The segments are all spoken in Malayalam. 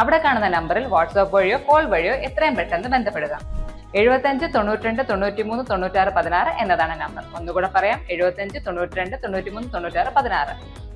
അവിടെ കാണുന്ന നമ്പറിൽ വാട്സാപ്പ് വഴിയോ കോൾ വഴിയോ എത്രയും പെട്ടെന്ന് ബന്ധപ്പെടുക. എഴുപത്തഞ്ച് തൊണ്ണൂറ്റിരണ്ട് തൊണ്ണൂറ്റിമൂന്ന് തൊണ്ണൂറ്റാറ് പതിനാറ് എന്നതാണ് നമ്പർ. ഒന്നുകൂടെ പറയാം എഴുപത്തഞ്ച് തൊണ്ണൂറ്റിരണ്ട് തൊണ്ണൂറ്റിമൂന്ന് തൊണ്ണൂറ്റാറ് പതിനാറ്.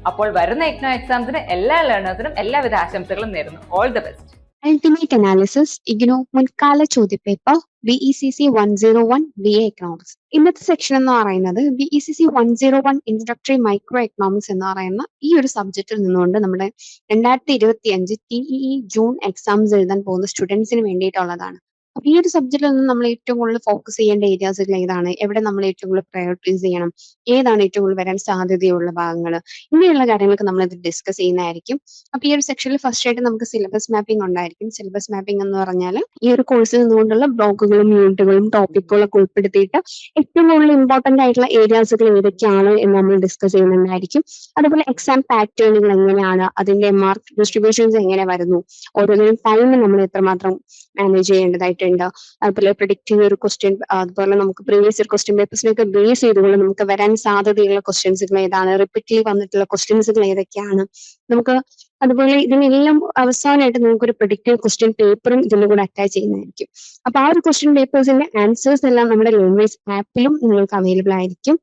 അപ്പോൾ വരുന്ന ഇഗ്നോ എക്സാംസിന് എല്ലാ ലേണേഴ്സിനും എല്ലാവിധ ആശംസകളും നേരുന്നു. All the best ultimate analysis IGNOU മുൻകാല ചോദ്യപേപ്പർ B E C C one zero one B A economics ഇന്നത്തെ സെക്ഷൻ എന്ന് പറയുന്നത് B E C C one zero one introductory micro economics എന്ന് പറയുന്ന ഈ ഒരു സബ്ജക്റ്റിൽ നിന്നുകൊണ്ട് നമ്മുടെ രണ്ടായിരത്തി ഇരുപത്തി അഞ്ച് ടി ഇ ജൂൺ എക്സാംസ് എഴുതാൻ പോകുന്ന സ്റ്റുഡൻസിന് വേണ്ടിയിട്ടുള്ളതാണ്. അപ്പൊ ഈ ഒരു സബ്ജക്റ്റിൽ നിന്ന് നമ്മൾ ഏറ്റവും കൂടുതൽ ഫോക്കസ് ചെയ്യേണ്ട ഏരിയാസുകൾ ഏതാണ്? എവിടെ നമ്മൾ ഏറ്റവും കൂടുതൽ പ്രയോറിറ്റൈസ് ചെയ്യണം? ഏതാണ് ഏറ്റവും കൂടുതൽ വരാൻ സാധ്യതയുള്ള ഭാഗങ്ങൾ? ഇങ്ങനെയുള്ള കാര്യങ്ങളൊക്കെ നമ്മൾ ഇത് ഡിസ്കസ് ചെയ്യുന്നതായിരിക്കും. അപ്പൊ ഈ ഒരു സെക്ഷനിൽ ഫസ്റ്റ് ആയിട്ട് നമുക്ക് സിലബസ് മാപ്പിംഗ് ഉണ്ടായിരിക്കും. സിലബസ് മാപ്പിംഗ് എന്ന് പറഞ്ഞാൽ ഈ ഒരു കോഴ്സിൽ നിന്നുകൊണ്ടുള്ള ബ്ലോക്കുകളും യൂണിറ്റുകളും ടോപ്പിക്കുകളും ഒക്കെ ഉൾപ്പെടുത്തിയിട്ട് ഏറ്റവും കൂടുതൽ ഇമ്പോർട്ടന്റ് ആയിട്ടുള്ള ഏരിയാസുകൾ ഏതൊക്കെയാണ് എന്ന് നമ്മൾ ഡിസ്കസ് ചെയ്യുന്നുണ്ടായിരിക്കും അതുപോലെ എക്സാം പാറ്റേണുകൾ എങ്ങനെയാണ്? അതിന്റെ മാർക്ക് ഡിസ്ട്രിബ്യൂഷൻസ് എങ്ങനെ വരുന്നു? ഓരോന്നിനും ടൈം നമ്മൾ എത്രമാത്രം മാനേജ് ചെയ്യേണ്ടതായിട്ടുണ്ട്. അതുപോലെ പ്രഡിക്റ്റീവ് ഒരു ക്വസ്റ്റ്യൻ അതുപോലെ നമുക്ക് പ്രീവിയസ് ഇയർ ക്വസ്റ്റ്യൻ പേപ്പേഴ്സിനൊക്കെ ബേസ് ചെയ്തുകൊണ്ട് നമുക്ക് വരാൻ സാധ്യതയുള്ള ക്വസ്റ്റ്യൻസുകൾ ഏതാണ്? റിപ്പീറ്റ്ലി വന്നിട്ടുള്ള ക്വസ്റ്റ്യൻസുകൾ ഏതൊക്കെയാണ്? നമുക്ക് അതുപോലെ ഇതിനെല്ലാം അവസാനമായിട്ട് നമുക്കൊരു പ്രൊഡിക്റ്റീവ് ക്വസ്റ്റ്യൻ പേപ്പറും ഇതിന്റെ കൂടെ അറ്റാച്ച് ചെയ്യുന്നതായിരിക്കും. അപ്പൊ ആ ഒരു ക്വസ്റ്റ്യൻ പേപ്പേഴ്സിന്റെ ആൻസേഴ്സ് എല്ലാം നമ്മുടെ ലേൺവൈസ് ആപ്പിലും നിങ്ങൾക്ക് അവൈലബിൾ ആയിരിക്കും.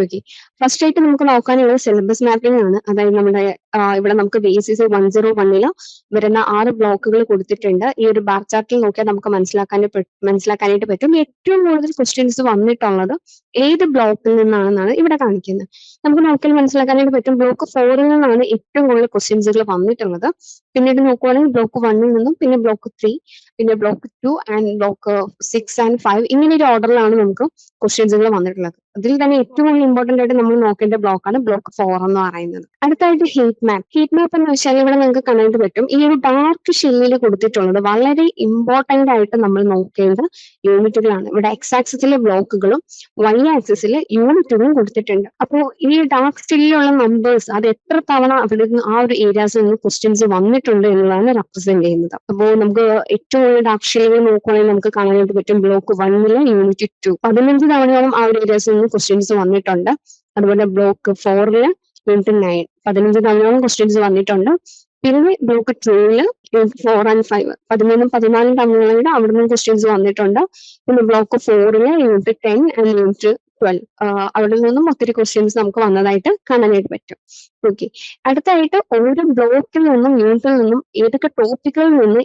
ഓക്കെ ഫസ്റ്റ് ആയിട്ട് നമുക്ക് നോക്കാനുള്ളത് സിലബസ് മാപ്പിംഗ് ആണ്. അതായത് നമ്മുടെ ഇവിടെ നമുക്ക് ബേസിസ് വൺ സീറോ വണ്ണിൽ വരുന്ന ആറ് ബ്ലോക്കുകൾ കൊടുത്തിട്ടുണ്ട്. ഈ ഒരു ബാർ ചാർട്ടിൽ നോക്കിയാൽ നമുക്ക് മനസ്സിലാക്കാൻ മനസ്സിലാക്കാനായിട്ട് പറ്റും. ഏറ്റവും കൂടുതൽ ക്വസ്റ്റ്യൻസ് വന്നിട്ടുള്ളത് ഏത് ബ്ലോക്കിൽ നിന്നാണെന്നാണ് ഇവിടെ കാണിക്കുന്നത്. നമുക്ക് നോക്കിയാൽ മനസ്സിലാക്കാനായിട്ട് പറ്റും. ബ്ലോക്ക് ഫോറിൽ നിന്നാണ് ഏറ്റവും കൂടുതൽ ക്വസ്റ്റ്യൻസുകൾ വന്നിട്ടുള്ളത്. പിന്നീട് നോക്കുവാണെങ്കിൽ ബ്ലോക്ക് വണ്ണിൽ നിന്നും പിന്നെ ബ്ലോക്ക് ത്രീ പിന്നെ block two and block six and five ഇങ്ങനെ ഒരു ഓർഡറിലാണ് നമുക്ക് ക്വസ്റ്റ്യൻസുകൾ വന്നിട്ടുള്ളത്. അതിൽ തന്നെ ഏറ്റവും ഇമ്പോർട്ടന്റ് ആയിട്ട് നമ്മൾ നോക്കേണ്ട ബ്ലോക്ക് ആണ് ബ്ലോക്ക് ഫോർ എന്ന് പറയുന്നത്. അടുത്തായിട്ട് ഹീറ്റ് മാപ്പ് ഹീറ്റ് മാപ്പ് എന്ന് വെച്ചാൽ ഇവിടെ നിങ്ങൾക്ക് കാണാനായിട്ട് പറ്റും ഈ ഒരു ഡാർക്ക് ഷെല്ലിൽ കൊടുത്തിട്ടുള്ളത് വളരെ ഇമ്പോർട്ടന്റ് ആയിട്ട് നമ്മൾ നോക്കേണ്ട യൂണിറ്റുകളാണ് ഇവിടെ എക്സ് ആക്സിസിലെ ബ്ലോക്കുകളും വൈ ആക്സിസിൽ യൂണിറ്റുകളും കൊടുത്തിട്ടുണ്ട്. അപ്പോൾ ഈ ഡാർക്ക് ഷെയ്ഡിലുള്ള നമ്പേഴ്സ് അത് എത്ര തവണ അവിടെ ആ ഒരു ഏരിയാസിൽ നിന്ന് ക്വസ്റ്റ്യൻസ് വന്നിട്ടുണ്ട് എന്നുള്ളതാണ് റെപ്രസെന്റ് ചെയ്യുന്നത്. അപ്പോൾ നമുക്ക് ഏറ്റവും കൂടുതൽ ഡാർക്ക് സ്റ്റൈലുകൾ നോക്കുകയാണെങ്കിൽ നമുക്ക് കാണാനായിട്ട് പറ്റും ബ്ലോക്ക് വണ്ണിലെ യൂണിറ്റ് ടു പതിനഞ്ച് തവണയോളം ആ ഒരു ഏരിയാസിൽ നിന്ന് ക്വസ്റ്റ്യൻസ് വന്നിട്ടുണ്ട്. അതുപോലെ ബ്ലോക്ക് ഫോറിൽ യൂണിറ്റ് നയൻ പതിനഞ്ച് തവണയോളം ക്വസ്റ്റ്യൻസ് വന്നിട്ടുണ്ട്. പിന്നെ ബ്ലോക്ക് ടൂവിൽ യൂണിറ്റ് ഫോർ ആൻഡ് ഫൈവ് പതിമൂന്നും പതിനാലും തവണകളുടെ അവിടെ നിന്ന് ക്വസ്റ്റ്യൻസ് വന്നിട്ടുണ്ട്. പിന്നെ ബ്ലോക്ക് ഫോറിൽ unit ten and unit twelve അവിടെ നിന്നും ഒത്തിരി ക്വസ്റ്റ്യൻസ് നമുക്ക് വന്നതായിട്ട് കാണാനായിട്ട് പറ്റും. ഓക്കെ അടുത്തായിട്ട് ഓരോ ബ്ലോക്കിൽ നിന്നും യൂണിറ്റിൽ നിന്നും ഏതൊക്കെ ടോപ്പിക്കുകളിൽ നിന്ന്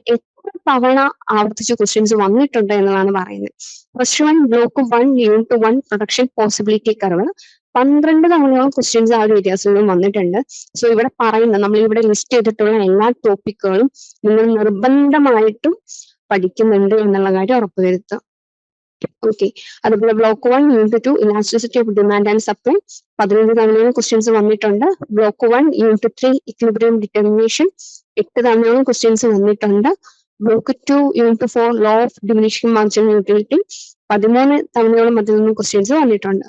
തവണ ആവർത്തിച്ച് ക്വസ്റ്റ്യൻസ് വന്നിട്ടുണ്ട് എന്നതാണ് പറയുന്നത്. First one block one unit one production possibility curve പന്ത്രണ്ട് തവണയോളം ക്വസ്റ്റ്യൻസ് ആ ഒരു വ്യത്യാസങ്ങളും വന്നിട്ടുണ്ട്. സോ ഇവിടെ പറയുന്ന നമ്മൾ ഇവിടെ ലിസ്റ്റ് ചെയ്തിട്ടുള്ള എല്ലാ ടോപ്പിക്കുകളും നിങ്ങൾ നിർബന്ധമായിട്ടും പഠിക്കുന്നുണ്ട് എന്നുള്ള കാര്യം ഉറപ്പുവരുത്തുക ഓക്കെ അതുപോലെ block one unit two elasticity of demand and supply പതിനഞ്ച് തവണയോളം ക്വസ്റ്റ്യൻസ് വന്നിട്ടുണ്ട്. Block one unit three equilibrium determination എട്ട് തവണയോളം ക്വസ്റ്റ്യൻസ് വന്നിട്ടുണ്ട്. Block two unit four law of diminishing margin utility പതിമൂന്ന് തവണയോളം അതിൽ നിന്ന് ക്വസ്റ്റ്യൻസ് വന്നിട്ടുണ്ട്.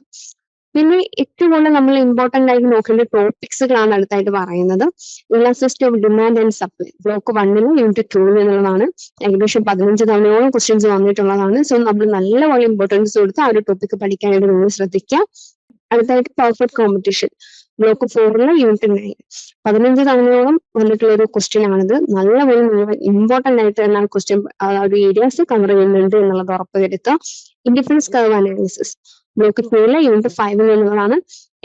പിന്നെ ഏറ്റവും കൂടുതൽ നമ്മൾ ഇമ്പോർട്ടന്റ് ആയിട്ട് നോക്കേണ്ട ടോപ്പിക്സുകളാണ് അടുത്തായിട്ട് പറയുന്നത്. Elasticity of demand and supply block വണ്ണിൽ യൂണിറ്റ് ടൂവിൽ എന്നുള്ളതാണ്. ഏകദേശം പതിനഞ്ച് തവണയോളം ക്വസ്റ്റ്യൻസ് വന്നിട്ടുള്ളതാണ്. സോ നമ്മൾ നല്ലപോലെ ഇമ്പോർട്ടൻസ് കൊടുത്ത് ആ ഒരു ടോപ്പിക് പഠിക്കാനായിട്ട് നിങ്ങൾ ശ്രദ്ധിക്കുക. അടുത്തായിട്ട് പെർഫെക്റ്റ് കോമ്പറ്റീഷൻ ബ്ലോക്ക് ഫോറിലെ യൂണിറ്റ് നയൻ പതിനഞ്ച് തവണയോളം വന്നിട്ടുള്ള ഒരു ക്വസ്റ്റ്യൻ ആണിത്. നല്ലപോലെ മുഴുവൻ ഇമ്പോർട്ടന്റ് ആയിട്ട് എന്നാൽ ക്വസ്റ്റ്യൻ ആ ഏരിയാസ് കവർ ചെയ്യുന്നുണ്ട് എന്നുള്ളത് ഉറപ്പുവരുത്തുക ഇൻഡിഫറൻസ് കർവ് അനാലിസിസ് ബ്ലോക്ക് ടൂവിലെ യൂണിറ്റ് ഫൈവിൽ നിന്നുള്ളതാണ്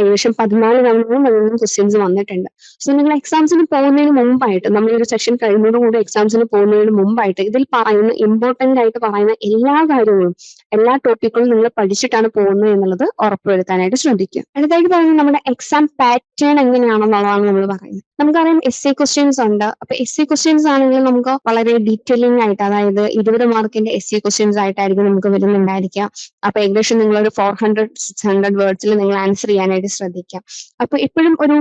ഏകദേശം പതിനാല് തവണയോളം അതിൽ നിന്ന് ക്വസ്റ്റ്യൻസ് വന്നിട്ടുണ്ട്. സോ നിങ്ങൾ എക്സാംസിന് പോകുന്നതിന് മുമ്പായിട്ട് നമ്മൾ ഒരു സെഷൻ കഴിയുന്നതോടുകൂടി എക്സാംസിന് പോകുന്നതിന് മുമ്പായിട്ട് ഇതിൽ പറയുന്ന ഇമ്പോർട്ടന്റ് ആയിട്ട് പറയുന്ന എല്ലാ കാര്യങ്ങളും എല്ലാ ടോപ്പിക്കുകളും നിങ്ങൾ പഠിച്ചിട്ടാണ് പോകുന്നത് എന്നുള്ളത് ഉറപ്പുവരുത്താനായിട്ട് ശ്രദ്ധിക്കുക. അടുത്തായിട്ട് പറയുന്നത് നമ്മുടെ എക്സാം പാറ്റേൺ എങ്ങനെയാണെന്നുള്ളതാണ് നമ്മൾ പറയുന്നത്. നമുക്കറിയാം എസ് സി ക്വസ്റ്റ്യൻസ് ഉണ്ട്. അപ്പൊ എസ് സി ക്വസ്റ്റ്യൻസ് ആണെങ്കിൽ നമുക്ക് വളരെ ഡീറ്റെയിലിംഗ് ആയിട്ട് അതായത് ഇരുപത് മാർക്കിന്റെ എസ് സി ക്വസ്റ്റ്യൻസ് ആയിട്ടായിരിക്കും നമുക്ക് വരുന്നുണ്ടായിരിക്കുക. അപ്പൊ ഏകദേശം നിങ്ങൾ ഒരു ഫോർ ഹൺഡ്രഡ് സിക്സ് ഹൺഡ്രഡ് വേർഡ്സിൽ നിങ്ങൾ ആൻസർ ചെയ്യാനായിട്ട് എടുക്കാനായിട്ട് ശ്രദ്ധിക്കാം. അപ്പൊ എപ്പോഴും ഒരു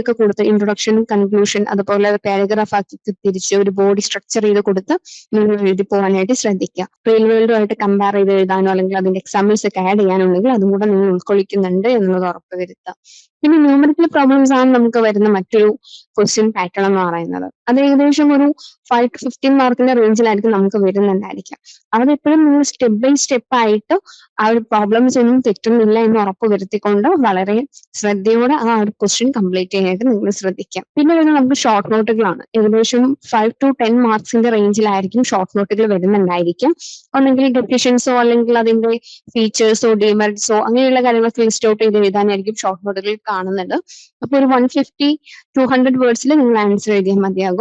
ഒക്കെ കൊടുത്ത് ഇൻട്രൊഡക്ഷൻ കൺക്ലൂഷൻ അതുപോലെ പാരഗ്രാഫ് ആക്കി തിരിച്ച് ഒരു ബോഡി സ്ട്രക്ചർ ചെയ്ത് കൊടുത്ത് നിങ്ങൾ എഴുതി പോകാനായിട്ട് ശ്രദ്ധിക്കുക. റിയൽ വേൾഡുമായിട്ട് കമ്പയർ ചെയ്ത് എഴുതാനോ അല്ലെങ്കിൽ അതിന്റെ എക്സാമ്പിൾസ് ഒക്കെ ആഡ് ചെയ്യാനുണ്ടെങ്കിൽ അതും കൂടെ നിങ്ങൾ ഉൾക്കൊള്ളിക്കുന്നുണ്ട് എന്നുള്ളത് ഉറപ്പ് വരുത്തുക. പിന്നെ ന്യൂമറിക്കൽ പ്രോബ്ലംസ് ആണ് നമുക്ക് വരുന്ന മറ്റൊരു ക്വസ്റ്റ്യൻ പാറ്റേൺ എന്ന് പറയുന്നത്. അത് ഏകദേശം ഒരു ഫൈവ് ടു ഫിഫ്റ്റീൻ മാർക്കിന്റെ റേഞ്ചിലായിരിക്കും നമുക്ക് വരുന്നുണ്ടായിരിക്കാം അവിടെ എപ്പോഴും നിങ്ങൾ സ്റ്റെപ്പ് ബൈ സ്റ്റെപ്പ് ആയിട്ട് ആ ഒരു പ്രോബ്ലംസ് ഒന്നും തെറ്റുന്നില്ല എന്ന് ഉറപ്പ് വരുത്തിക്കൊണ്ട് വളരെ ശ്രദ്ധയോടെ ആ ഒരു ക്വസ്റ്റ്യൻ കംപ്ലീറ്റ് ചെയ്യാനായിട്ട് നിങ്ങൾ ശ്രദ്ധിക്കാം. പിന്നെ വരുന്നത് നമുക്ക് ഷോർട്ട് നോട്ടുകളാണ് ഏകദേശം ഫൈവ് ടു ടെൻ മാർക്സിന്റെ റേഞ്ചിലായിരിക്കും ഷോർട്ട് നോട്ടുകൾ വരുന്നുണ്ടായിരിക്കും ഒന്നെങ്കിൽ ഡെഫിഷ്യൻസോ അല്ലെങ്കിൽ അതിന്റെ ഫീച്ചേഴ്സോ ഡിമെറിറ്റ്സോ അങ്ങനെയുള്ള കാര്യങ്ങളൊക്കെ ലിസ്റ്റ് ഔട്ട് ചെയ്ത് എഴുതാനായിരിക്കും ഷോർട്ട് നോട്ടുകൾ കാണുന്നത്. അപ്പൊ ഒരു വൺ ഫിഫ്റ്റി ടു ഹൺഡ്രഡ് വേർഡ്സിൽ നിങ്ങൾ ആൻസർ എഴുതിയാൽ മതിയാകും.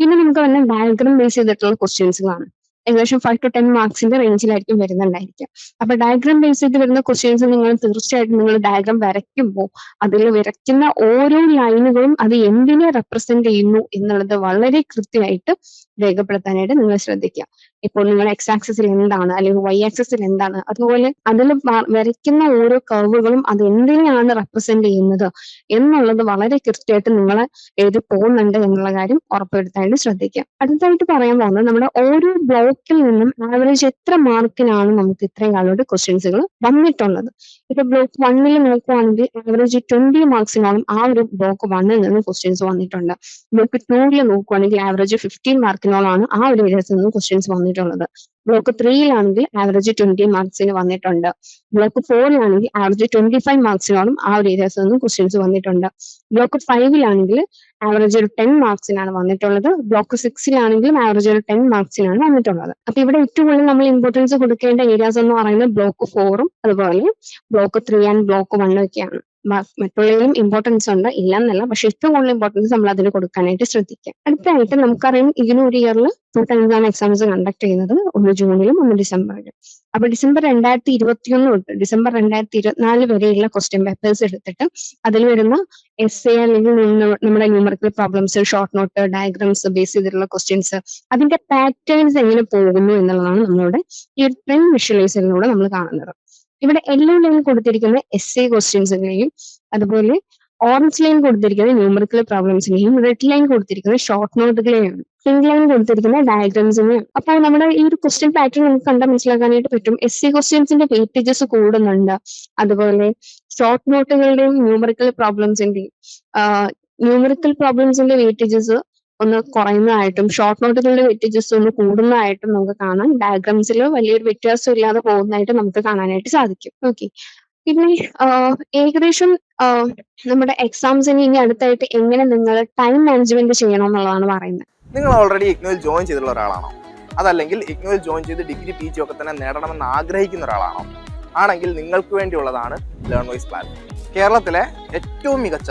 പിന്നെ നമുക്ക് വന്ന ഡയഗ്രം ബേസ് ചെയ്തിട്ടുള്ള ക്വസ്റ്റ്യൻസുകളാണ് ഏകദേശം ഫൈവ് ടു ടെൻ മാർക്സിന്റെ റേഞ്ചിലായിരിക്കും വരുന്നുണ്ടായിരിക്കുക. അപ്പൊ ഡയഗ്രാം ബേസ് ചെയ്ത് വരുന്ന ക്വസ്റ്റ്യൻസ് നിങ്ങൾ തീർച്ചയായിട്ടും നിങ്ങൾ ഡയഗ്രാം വരയ്ക്കുമ്പോൾ അതിൽ വരയ്ക്കുന്ന ഓരോ ലൈനുകളും അത് എന്തിനെ റെപ്രസെന്റ് ചെയ്യുന്നു എന്നുള്ളത് വളരെ കൃത്യമായിട്ട് രേഖപ്പെടുത്താനായിട്ട് നിങ്ങൾ ശ്രദ്ധിക്കുക. ഇപ്പോൾ നിങ്ങൾ എക്സ് ആക്സിസിൽ എന്താണ് അല്ലെങ്കിൽ വൈ ആക്സിസിൽ എന്താണ്? അതുപോലെ അതിൽ വരയ്ക്കുന്ന ഓരോ കർവുകളും അത് എന്തിനെയാണ് റെപ്രസെന്റ് ചെയ്യുന്നത് എന്നുള്ളത് വളരെ കൃത്യമായിട്ട് നിങ്ങൾ എഴുതി പോകുന്നുണ്ട് എന്നുള്ള കാര്യം ഉറപ്പുവരുത്താനായിട്ട് ശ്രദ്ധിക്കുക. അടുത്തായിട്ട് പറയാൻ പോകുന്നത് നമ്മുടെ ഓരോ ബ്ലോക്കിൽ നിന്നും ആവറേജ് എത്ര മാർക്കിനാണ് നമുക്ക് ഇത്രയും കാലോട് ക്വസ്റ്റ്യൻസുകൾ വന്നിട്ടുള്ളത്. ഇപ്പൊ ബ്ലോക്ക് വണ്ണിൽ നോക്കുവാണെങ്കിൽ ആവറേജ് ട്വന്റി മാർക്സിനോളം ആ ഒരു ബ്ലോക്ക് വണ്ണിൽ നിന്ന് ക്വസ്റ്റ്യൻസ് വന്നിട്ടുണ്ട്. ബ്ലോക്ക് ടൂവിൽ നോക്കുവാണെങ്കിൽ ആവറേജ് ഫിഫ്റ്റീൻ മാർക്കിനോളാണ് ആ ഒരു വിഷയത്തിൽ നിന്ന് ക്വസ്റ്റ്യൻസ് വന്നിട്ടുള്ളത്. ബ്ലോക്ക് ത്രീയിലാണെങ്കിൽ ആവറേജ് ട്വന്റി മാർക്സിന് വന്നിട്ടുണ്ട്. ബ്ലോക്ക് ഫോറിലാണെങ്കിൽ ആവറേജ് ട്വന്റി ഫൈവ് മാർക്സിനോളം ആ ഒരു ഏരിയസ് നിന്നും ക്വസ്റ്റ്യൻസ് വന്നിട്ടുണ്ട്. ബ്ലോക്ക് ഫൈവിലാണെങ്കിൽ ആവറേജ് ഒരു ടെൻ മാർക്സിനാണ് വന്നിട്ടുള്ളത്. ബ്ലോക്ക് സിക്സിലാണെങ്കിലും ആവറേജ് ഒരു ടെൻ മാർക്സിനാണ് വന്നിട്ടുള്ളത്. അപ്പൊ ഇവിടെ ഏറ്റവും കൂടുതൽ നമ്മൾ ഇമ്പോർട്ടൻസ് കൊടുക്കേണ്ട ഏരിയാസ് എന്ന് പറയുന്നത് ബ്ലോക്ക് ഫോറും അതുപോലെ ബ്ലോക്ക് ത്രീ ആൻഡ് ബ്ലോക്ക് വണ്ണും ഒക്കെയാണ്. മ- മറ്റുള്ളതിലും ഇമ്പോർട്ടൻസ് ഉണ്ട്. ഇല്ലെന്നല്ല. പക്ഷെ ഏറ്റവും കൂടുതൽ ഇമ്പോർട്ടൻസ് നമ്മൾ അതിന് കൊടുക്കാനായിട്ട് ശ്രദ്ധിക്കാം അടുത്തായിട്ട് നമുക്കറിയാം ഇതിന് ഒരു ഇയറിൽ ടു ടൈംസാണ് എക്സാംസ് കണ്ടക്ട് ചെയ്യുന്നത് ഒന്ന് ജൂണിലും ഒന്ന് ഡിസംബറിലും. അപ്പൊ ഡിസംബർ രണ്ടായിരത്തി ഇരുപത്തിയൊന്ന് തൊട്ട് ഡിസംബർ രണ്ടായിരത്തി ഇരുപത്തിനാല് വരെയുള്ള ക്വസ്റ്റ്യൻ പേപ്പേഴ്സ് എടുത്തിട്ട് അതിൽ വരുന്ന എസ് എ അല്ലെങ്കിൽ നമ്മുടെ numerical problems short note diagrams base ചെയ്തിട്ടുള്ള ക്വസ്റ്റ്യൻസ് അതിന്റെ പാറ്റേൺസ് എങ്ങനെ പോകുന്നു എന്നുള്ളതാണ് നമ്മളുടെ ഈ ഒരു ട്രെൻഡ് വിഷ്വലൈസറിലൂടെ നമ്മൾ കാണുന്നത്. ഇവിടെ യെല്ലോ ലൈൻ കൊടുത്തിരിക്കുന്ന എസ് എ ക്വസ്റ്റ്യൻസിനെയും അതുപോലെ ഓറഞ്ച് ലൈൻ കൊടുത്തിരിക്കുന്ന ന്യൂമറിക്കൽ പ്രോബ്ലംസിനെയും റെഡ് ലൈൻ കൊടുത്തിരിക്കുന്ന ഷോർട്ട് നോട്ടുകളെയാണ് പിങ്ക് ലൈൻ കൊടുത്തിരിക്കുന്ന ഡയഗ്രാംസിനെയും അപ്പോൾ നമ്മുടെ ഈ ഒരു ക്വസ്റ്റ്യൻ പാറ്റേൺ നമുക്ക് കണ്ടാൽ മനസ്സിലാക്കാനായിട്ട് പറ്റും. എസ് സി ക്വസ്റ്റ്യൻസിന്റെ വെയിറ്റേജസ് കൂടുന്നുണ്ട്. അതുപോലെ ഷോർട്ട് നോട്ടുകളുടെയും ന്യൂമറിക്കൽ പ്രോബ്ലംസിന്റെയും ന്യൂമറിക്കൽ പ്രോബ്ലംസിന്റെ വെയിറ്റേജസ് ഒന്ന് കുറയുന്നതായിട്ടും ഷോർട്ട് നോട്ടുകളുടെ വെറ്റേജസ് ഒന്ന് കൂടുന്നതായിട്ടും നമുക്ക് കാണാം. ഡയഗ്രാംസിൽ വലിയൊരു വ്യത്യാസം ഇല്ലാതെ പോകുന്നതായിട്ട് നമുക്ക് കാണാനായിട്ട് സാധിക്കും. ഓക്കെ പിന്നെ ഏകദേശം നമ്മുടെ എക്സാംസിന് ഇനി അടുത്തായിട്ട് എങ്ങനെ നിങ്ങൾ ടൈം മാനേജ്മെന്റ് ചെയ്യണം എന്നുള്ളതാണ് പറയുന്നത്. നിങ്ങൾ ഓൾറെഡി ഇഗ്നോയിൽ ജോയിൻ ചെയ്തിട്ടുള്ള ഒരാളാണോ? അതല്ലെങ്കിൽ ഇഗ്നോയിൽ ജോയിൻ ചെയ്ത് ഡിഗ്രി പി ജി ഒക്കെ തന്നെ നേടണമെന്ന് ആഗ്രഹിക്കുന്ന ഒരാളാണോ? ആണെങ്കിൽ നിങ്ങൾക്ക് വേണ്ടിയുള്ളതാണ് ലേൺ വൈസ് പ്ലാൻ കേരളത്തിലെ ഏറ്റവും മികച്ച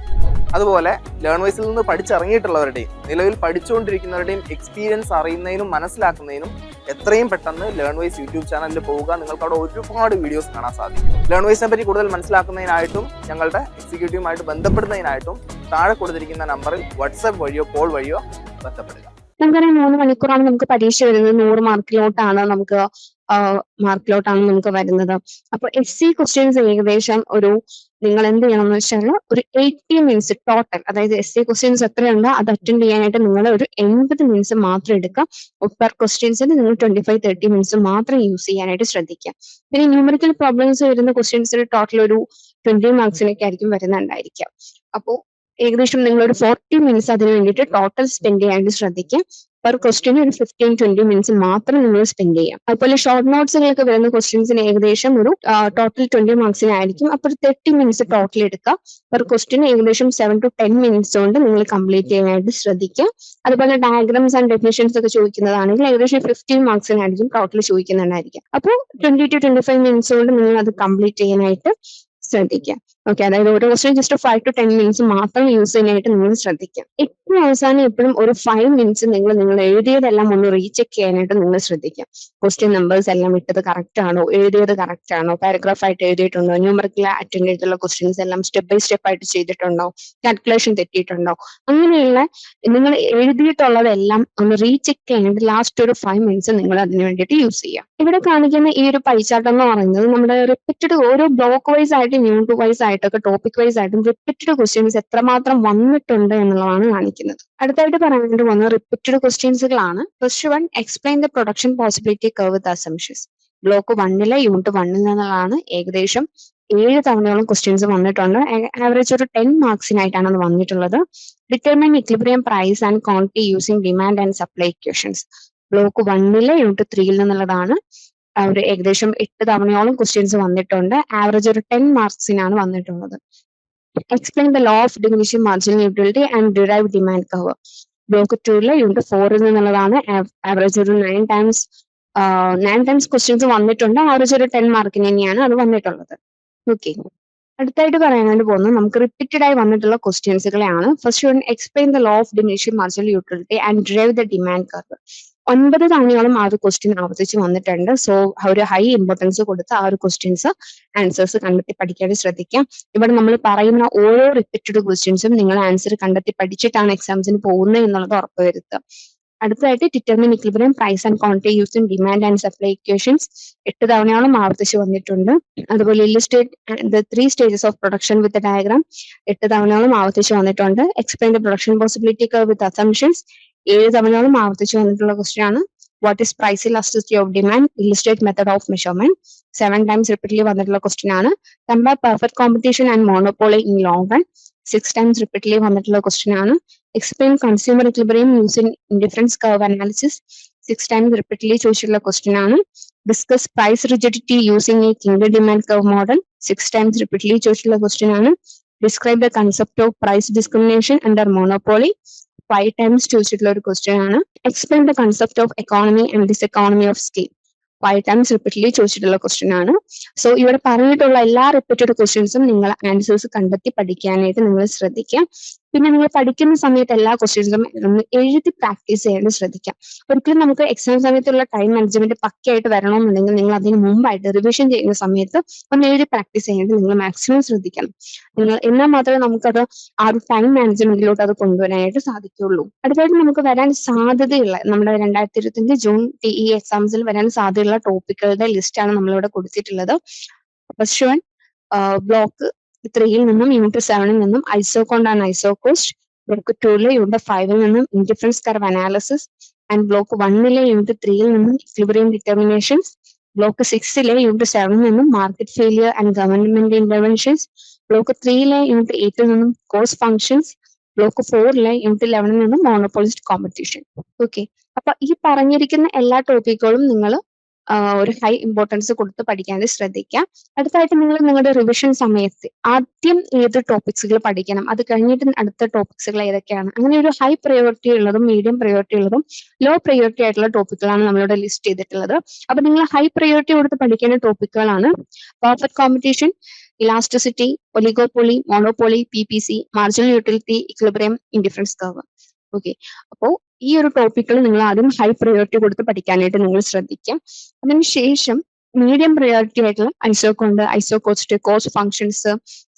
അതുപോലെ ലേൺ വൈസിൽ നിന്ന് പഠിച്ചിറങ്ങിയിട്ടുള്ളവരുടെയും നിലവിൽ പഠിച്ചുകൊണ്ടിരിക്കുന്നവരുടെയും എക്സ്പീരിയൻസ് അറിയുന്നതിനും മനസ്സിലാക്കുന്നതിനും എത്രയും പെട്ടെന്ന് ലേൺ വൈസ് യൂട്യൂബ് ചാനലിൽ പോവുക. നിങ്ങൾക്ക് അവിടെ ഒരുപാട് വീഡിയോസ് കാണാൻ സാധിക്കും. ലേൺ വൈസിനെ പറ്റി കൂടുതൽ മനസ്സിലാക്കുന്നതിനായിട്ടും ഞങ്ങളുടെ എക്സിക്യൂട്ടീവുമായിട്ട് ബന്ധപ്പെടുന്നതിനായിട്ടും താഴെ കൊടുത്തിരിക്കുന്ന നമ്പറിൽ വാട്സാപ്പ് വഴിയോ കോൾ വഴിയോ ബന്ധപ്പെടുക. നമുക്കറിയാം മൂന്ന് മണിക്കൂറാണ് നമുക്ക് പരീക്ഷ വരുന്നത്. നൂറ് മാർക്കിലോട്ടാണ് നമുക്ക് മാർക്കിലോട്ടാണ് നമുക്ക് വരുന്നത്. അപ്പൊ എസ് സി ക്വസ്റ്റ്യൻസ് ഏകദേശം ഒരു നിങ്ങൾ എന്ത് ചെയ്യണം എന്ന് വെച്ചാൽ ഒരു എയ്റ്റി മിനിറ്റ്സ് ടോട്ടൽ അതായത് എസ് സി ക്വസ്റ്റ്യൻസ് എത്രയുണ്ടോ അത് അറ്റൻഡ് ചെയ്യാനായിട്ട് നിങ്ങൾ ഒരു എൺപത് മിനിറ്റ്സ് മാത്രം എടുക്കുക. പെർ ക്വസ്റ്റ്യൻസിന് നിങ്ങൾ ട്വന്റി ഫൈവ് തേർട്ടി മിനിറ്റ്സ് മാത്രം യൂസ് ചെയ്യാനായിട്ട് ശ്രദ്ധിക്കുക. പിന്നെ ന്യൂമറിക്കൽ പ്രോബ്ലംസ് വരുന്ന ക്വസ്റ്റ്യൻസിൽ ടോട്ടൽ ഒരു ട്വന്റി മാർക്സിനൊക്കെ ആയിരിക്കും വരുന്നുണ്ടായിരിക്കുക. അപ്പോൾ ഏകദേശം നിങ്ങൾ ഒരു ഫോർട്ടി മിനിറ്റ്സ് അതിന് വേണ്ടിയിട്ട് ടോട്ടൽ സ്പെൻഡ് ചെയ്യാനായിട്ട് ശ്രദ്ധിക്കുക. പെർ ക്വസ്റ്റ്യൻ ഒരു ഫിഫ്റ്റീൻ ട്വന്റി മിനിറ്റ്സ് മാത്രം നിങ്ങൾ സ്പെൻഡ് ചെയ്യാം. അതുപോലെ ഷോർട്ട് നോട്ട്സുകളൊക്കെ വരുന്ന ക്വസ്റ്റ്യൻസിന് ഏകദേശം ഒരു ടോട്ടൽ ട്വന്റി മാർക്സിനായിരിക്കും അപ്പൊ ഒരു തേർട്ടി മിനിറ്റ്സ് ടോട്ടൽ എടുക്കുക പെർ ക്വസ്റ്റ്യൻ ഏകദേശം സെവൻ ടു ടെൻ മിനിറ്റ്സ് കൊണ്ട് നിങ്ങൾ കംപ്ലീറ്റ് ചെയ്യാനായിട്ട് ശ്രദ്ധിക്കുക അതുപോലെ ഡയഗ്രാംസ് ആൻഡ് ഡെഫിനേഷൻസ് ഒക്കെ ചോദിക്കുന്നതാണെങ്കിൽ ഏകദേശം ഫിഫ്റ്റീൻ മാർക്സിനായിരിക്കും ടോട്ടൽ ചോദിക്കുന്നുണ്ടായിരിക്കും അപ്പോൾ twenty to twenty five minutes കൊണ്ട് നിങ്ങൾ അത് കംപ്ലീറ്റ് ചെയ്യാനായിട്ട് ശ്രദ്ധിക്കുക. ഓക്കെ അതായത് ഒരു ദിവസം just five to ten minutes മാത്രം യൂസ് ചെയ്യാനായിട്ട് നിങ്ങൾ ശ്രദ്ധിക്കുക. ഏറ്റവും അവസാനം എപ്പോഴും ഒരു ഫൈവ് മിനിറ്റ്സ് നിങ്ങൾ നിങ്ങൾ എഴുതിയതെല്ലാം ഒന്ന് റീചെക്ക് ചെയ്യാനായിട്ട് നിങ്ങൾ ശ്രദ്ധിക്കുക. ക്വസ്റ്റ്യൻ നമ്പേഴ്സ് എല്ലാം ഇട്ടത് കറക്റ്റ് ആണോ? എഴുതിയത് കറക്റ്റ് ആണോ? പാരഗ്രാഫ് ആയിട്ട് എഴുതിയിട്ടുണ്ടോ? ന്യൂമറിക്കൽ അറ്റൻഡ് ചെയ്തിട്ടുള്ള ക്വസ്റ്റ്യൻസ് എല്ലാം സ്റ്റെപ്പ് ബൈ സ്റ്റെപ്പ് ആയിട്ട് ചെയ്തിട്ടുണ്ടോ? കാൽക്കുലേഷൻ തെറ്റിയിട്ടുണ്ടോ? അങ്ങനെയുള്ള നിങ്ങൾ എഴുതിയിട്ടുള്ളതെല്ലാം ഒന്ന് റീചെക്ക് ചെയ്യാനായിട്ട് ലാസ്റ്റ് ഒരു ഫൈവ് മിനിറ്റ്സ് നിങ്ങൾ അതിന് വേണ്ടിയിട്ട് യൂസ് ചെയ്യുക. ഇവിടെ കാണിക്കുന്ന ഈ ഒരു പൈച്ചാട്ടം എന്ന് പറയുന്നത് നമ്മുടെ റിപ്പീറ്റഡ് ഓരോ ബ്ലോക്ക് വൈസ് ആയിട്ട് യൂണിറ്റ് വൈസ് ആയിട്ടൊക്കെ ടോപ്പിക് വൈസ് ആയിട്ടും റിപ്പീറ്റഡ് ക്വസ്റ്റ്യൻസ് എത്രമാത്രം വന്നിട്ടുണ്ട് എന്നുള്ളതാണ് കാണിക്കുന്നത്. അടുത്തായിട്ട് പറയാനായിട്ട് വന്ന repeated ക്വസ്റ്റ്യൻസുകളാണ് first one explain the production possibility curve with assumptions block വണ്ണിലെ യൂണിറ്റ് വണ്ണിൽ നിന്നുള്ളതാണ് ഏകദേശം ഏഴ് തവണയോളം ക്വസ്റ്റ്യൻസ് വന്നിട്ടുണ്ട്. ആവറേജ് ഒരു ടെൻ മാർക്സിനായിട്ടാണ് അത് വന്നിട്ടുള്ളത്. Determine equilibrium price and quantity using demand and supply equations block വണ്ണിലെ യൂണിറ്റ് ത്രീയിൽ നിന്നുള്ളതാണ് ഒരു ഏകദേശം എട്ട് തവണയോളം ക്വസ്റ്റ്യൻസ് വന്നിട്ടുണ്ട്. ആവറേജ് ഒരു ടെൻ മാർക്സിനാണ് വന്നിട്ടുള്ളത്. Explain the law of diminishing marginal utility and derive demand curve block ടൂവിലെ unit ഫോറിൽ നിന്നുള്ളതാണ് ആവറേജ് ഒരു nine times nine times questions വന്നിട്ടുണ്ട്. ആവറേജ് ഒരു ടെൻ മാർക്കിന് തന്നെയാണ് അത് വന്നിട്ടുള്ളത്. ഓക്കെ അടുത്തായിട്ട് പറയാനായിട്ട് പോകുന്നത് നമുക്ക് റിപ്പീറ്റഡ് ആയി വന്നിട്ടുള്ള ക്വസ്റ്റ്യൻസുകളെയാണ് first one explain the law of diminishing marginal utility and derive the demand curve ഒൻപത് തവണയോളം ആ ഒരു ക്വസ്റ്റ്യൻ ആവർത്തിച്ച് വന്നിട്ടുണ്ട്. സോ ഒരു ഹൈ ഇമ്പോർട്ടൻസ് കൊടുത്ത് ആ ഒരു ക്വസ്റ്റ്യൻസ് ആൻസേഴ്സ് കണ്ടെത്തി പഠിക്കാൻ ശ്രദ്ധിക്കാം. ഇവിടെ നമ്മൾ പറയുന്ന ഓരോ റിപ്പീറ്റഡ് ക്വസ്റ്റ്യൻസും നിങ്ങൾ ആൻസർ കണ്ടെത്തി പഠിച്ചിട്ടാണ് എക്സാംസിന് പോകുന്നത് എന്നുള്ളത് ഉറപ്പുവരുത്തുക. അടുത്തതായിട്ട് determine equilibrium price and quantity using demand and supply equations എട്ട് തവണയോളം ആവർത്തിച്ച് വന്നിട്ടുണ്ട്. അതുപോലെ illustrate the three stages of production with diagram എട്ട് തവണയോളം ആവർത്തിച്ച് വന്നിട്ടുണ്ട്. Explain the production possibility curve with assumptions ഏഴ് തവണയോളം ആവർത്തിച്ച് വന്നിട്ടുള്ള ക്വസ്റ്റ്യൻ ആണ്. What is price elasticity of demand illustrate method of measurement seven times repeatedly വന്നിട്ടുള്ള ക്വസ്റ്റ്യൻ ആണ്. Compare perfect competition and monopoly in long run six times repeatedly വന്നിട്ടുള്ള ക്വസ്റ്റ്യൻ ആണ്. Explain consumer equilibrium using indifference curve analysis six times repeatedly ചോദിച്ചിട്ടുള്ള ക്വസ്റ്റ്യൻ ആണ്. Discuss price rigidity using a kinked demand curve model six times repeatedly ചോദിച്ചിട്ടുള്ള ക്വസ്റ്റ്യൻ ആണ്. Describe the concept of price discrimination under monopoly five times ചോദിച്ചിട്ടുള്ള ഒരു ക്വസ്റ്റ്യൻ ആണ്. Explain the concept of economy and diseconomy of scale five times repeatedly ചോദിച്ചിട്ടുള്ള ക്വസ്റ്റ്യൻ ആണ്. സോ ഇവിടെ പറഞ്ഞിട്ടുള്ള എല്ലാ റിപ്പീറ്റഡ് ക്വസ്റ്റ്യൻസും നിങ്ങൾ ആൻസേഴ്സ് കണ്ടെത്തി പഠിക്കാനായിട്ട് നിങ്ങൾ ശ്രദ്ധിക്കാം പിന്നെ നിങ്ങൾ പഠിക്കുന്ന സമയത്ത് എല്ലാ ക്വസ്റ്റ്യൻസും ഒന്ന് എഴുതി പ്രാക്ടീസ് ചെയ്യാൻ ശ്രദ്ധിക്കാം. ഒരിക്കലും നമുക്ക് എക്സാം സമയത്തുള്ള ടൈം മാനേജ്മെന്റ് പക്കയായിട്ട് വരണമെന്നുണ്ടെങ്കിൽ നിങ്ങൾ അതിന് മുമ്പായിട്ട് റിവിഷൻ ചെയ്യുന്ന സമയത്ത് ഒന്ന് എഴുതി പ്രാക്ടീസ് ചെയ്യേണ്ടത് നിങ്ങൾ മാക്സിമം ശ്രദ്ധിക്കണം. നിങ്ങൾ എന്നാൽ മാത്രമേ നമുക്കത് ആ ഒരു ടൈം മാനേജ്മെന്റിലോട്ട് അത് കൊണ്ടുവരാനായിട്ട് സാധിക്കുള്ളൂ അടുത്തായിട്ട് നമുക്ക് വരാൻ സാധ്യതയുള്ള നമ്മുടെ രണ്ടായിരത്തി ഇരുപത്തിയഞ്ച് ജൂൺ ടി എക്സാംസിൽ വരാൻ സാധ്യതയുള്ള ടോപ്പിക്കുകളുടെ ലിസ്റ്റാണ് നമ്മളിവിടെ കൊടുത്തിട്ടുള്ളത്. ഫസ്റ്റ് വൺ ബ്ലോക്ക് ത്രീയിൽ നിന്നും യൂണിറ്റ് സെവനിൽ നിന്നും ഐസോകോണ്ടാണ് ഐസോകോസ്റ്റ് ബ്ലോക്ക് ടൂവിലെ യൂണിറ്റ് ഫൈവിൽ നിന്നും indifference curve analysis and block വണ്ണിലെ യൂണിറ്റ് ത്രീയിൽ നിന്നും ഇക്ലിബ്രിയം ഡിറ്റർമിനേഷൻസ് ബ്ലോക്ക് സിക്സിലെ യൂണിറ്റ് സെവനിൽ നിന്നും market failure and government interventions block ത്രീയിലെ unit എയ്റ്റിൽ നിന്നും കോസ്റ്റ് ഫംഗ്ഷൻസ് ബ്ലോക്ക് ഫോറിലെ യൂണിറ്റ് ലെവനിൽ നിന്നും മോണോപോളിസ്റ്റ് കോമ്പറ്റീഷൻ ഓക്കെ അപ്പൊ ഈ പറഞ്ഞിരിക്കുന്ന എല്ലാ ടോപ്പിക്കുകളും നിങ്ങൾ ഒരു ഹൈ ഇമ്പോർട്ടൻസ് കൊടുത്ത് പഠിക്കാൻ ശ്രദ്ധിക്കാം. അടുത്തായിട്ട് നിങ്ങൾ നിങ്ങളുടെ റിവിഷൻ സമയത്ത് ആദ്യം ഏത് ടോപ്പിക്സുകൾ പഠിക്കണം അത് കഴിഞ്ഞിട്ട് അടുത്ത ടോപ്പിക്സുകൾ ഏതൊക്കെയാണ്? അങ്ങനെ ഒരു ഹൈ പ്രയോറിറ്റി ഉള്ളതും മീഡിയം പ്രയോറിറ്റി ഉള്ളതും ലോ പ്രയോറിറ്റി ആയിട്ടുള്ള ടോപ്പിക്കുകളാണ് നമ്മളിവിടെ ലിസ്റ്റ് ചെയ്തിട്ടുള്ളത്. അപ്പൊ നിങ്ങൾ ഹൈ പ്രയോറിറ്റി കൊടുത്ത് പഠിക്കേണ്ട ടോപ്പിക്കുകളാണ് perfect competition elasticity oligopoly monopoly P P C marginal utility equilibrium indifference curve okay അപ്പോ ഈ ഒരു ടോപ്പിക്കിൽ നിങ്ങൾ ആദ്യം ഹൈ പ്രയോറിറ്റി കൊടുത്ത് പഠിക്കാനായിട്ട് നിങ്ങൾ ശ്രദ്ധിക്കാം. അതിനുശേഷം മീഡിയം പ്രയോറിറ്റി ആയിട്ടുള്ള isoquant isocost cost functions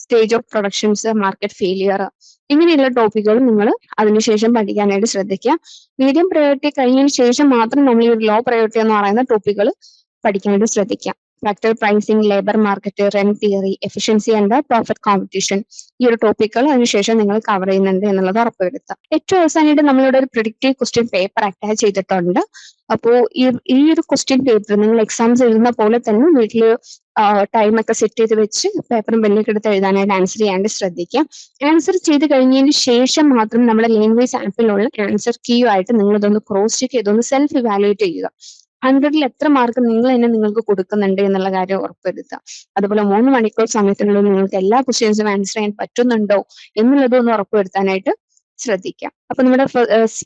stage of productions market failure ഇങ്ങനെയുള്ള ടോപ്പിക്കുകൾ നിങ്ങൾ അതിനുശേഷം പഠിക്കാനായിട്ട് ശ്രദ്ധിക്കുക മീഡിയം പ്രയോറിറ്റി കഴിഞ്ഞതിന് ശേഷം മാത്രം നമ്മൾ ഈ ഒരു ലോ പ്രയോറിറ്റി എന്ന് പറയുന്ന ടോപ്പിക്കുകൾ പഠിക്കാനായിട്ട് ശ്രദ്ധിക്കാം. Factor pricing labour market rent theory efficiency and profit competition ഈ ഒരു ടോപ്പിക്കുകൾ അതിനുശേഷം നിങ്ങൾ കവർ ചെയ്യുന്നുണ്ട് എന്നുള്ളത് ഉറപ്പുവരുത്താം ഏറ്റവും അവസാനമായിട്ട് നമ്മളിവിടെ ഒരു പ്രിഡിക്റ്റീവ് ക്വസ്റ്റ്യൻ പേപ്പർ അറ്റാച്ച് ചെയ്തിട്ടുണ്ട്. അപ്പോൾ ഈ ഈ ഒരു ക്വസ്റ്റ്യൻ പേപ്പർ നിങ്ങൾ എക്സാംസ് എഴുതുന്ന പോലെ തന്നെ വീട്ടിൽ ടൈം ഒക്കെ സെറ്റ് ചെയ്ത് വെച്ച് പേപ്പറും പെണ്ണൊക്കെ എടുത്ത് എഴുതാനായിട്ട് ആൻസർ ചെയ്യാണ്ട് ശ്രദ്ധിക്കാം ആൻസർ ചെയ്ത് കഴിഞ്ഞതിന് ശേഷം മാത്രം നമ്മുടെ ലാംഗ്വേജ് ആപ്പിലുള്ള ആൻസർ കീ ആയിട്ട് നിങ്ങൾ ഇതൊന്ന് ക്രോസ് ചെക്ക് ചെയ്തൊന്ന് സെൽഫ് ഇവാലുവേറ്റ് ചെയ്യുക. ഹൺഡ്രഡിൽ എത്ര മാർക്ക് നിങ്ങൾ തന്നെ നിങ്ങൾക്ക് കൊടുക്കുന്നുണ്ട് എന്നുള്ള കാര്യം ഉറപ്പുവരുത്തുക. അതുപോലെ മൂന്ന് മണിക്കൂർ സമയത്തിനുള്ളിൽ നിങ്ങൾക്ക് എല്ലാ ക്വസ്റ്റ്യൻസും ആൻസർ ചെയ്യാൻ പറ്റുന്നുണ്ടോ എന്നുള്ളതും ഒന്ന് ഉറപ്പുവരുത്താനായിട്ട് ശ്രദ്ധിക്കാം അപ്പൊ നമ്മുടെ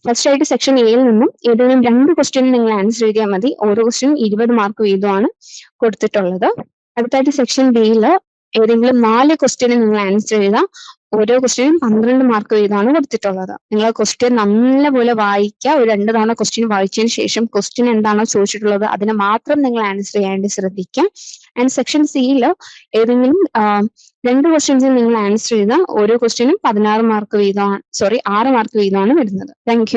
ഫസ്റ്റ് ആയിട്ട് സെക്ഷൻ എയിൽ നിന്നും ഏതെങ്കിലും രണ്ട് ക്വസ്റ്റ്യൻ നിങ്ങൾ ആൻസർ ചെയ്താൽ മതി. ഓരോ ക്വസ്റ്റ്യനും ഇരുപത് മാർക്ക് വീതമാണ് കൊടുത്തിട്ടുള്ളത്. അടുത്തായിട്ട് സെക്ഷൻ ബിയിൽ ഏതെങ്കിലും നാല് ക്വസ്റ്റ്യന് നിങ്ങൾ ആൻസർ ചെയ്താൽ ഓരോ ക്വസ്റ്റ്യനും പന്ത്രണ്ട് മാർക്ക് വീതമാണ് കൊടുത്തിട്ടുള്ളത്. നിങ്ങൾ ക്വസ്റ്റ്യൻ നല്ലപോലെ വായിക്കുക ഒരു രണ്ട് തവണ ക്വസ്റ്റ്യൻ വായിച്ചതിന് ശേഷം ക്വസ്റ്റ്യൻ എന്താണോ ചോദിച്ചിട്ടുള്ളത് അതിനെ മാത്രം നിങ്ങൾ ആൻസർ ചെയ്യാണ്ട് ശ്രദ്ധിക്കുക ആൻഡ് സെക്ഷൻ സിയിൽ ഏതെങ്കിലും രണ്ട് ക്വസ്റ്റ്യൻസിൽ നിങ്ങൾ ആൻസർ ചെയ്താൽ ഓരോ ക്വസ്റ്റ്യനും പതിനാറ് മാർക്ക് വീതമാണ് സോറി ആറ് മാർക്ക് വീതമാണ് വരുന്നത്. താങ്ക്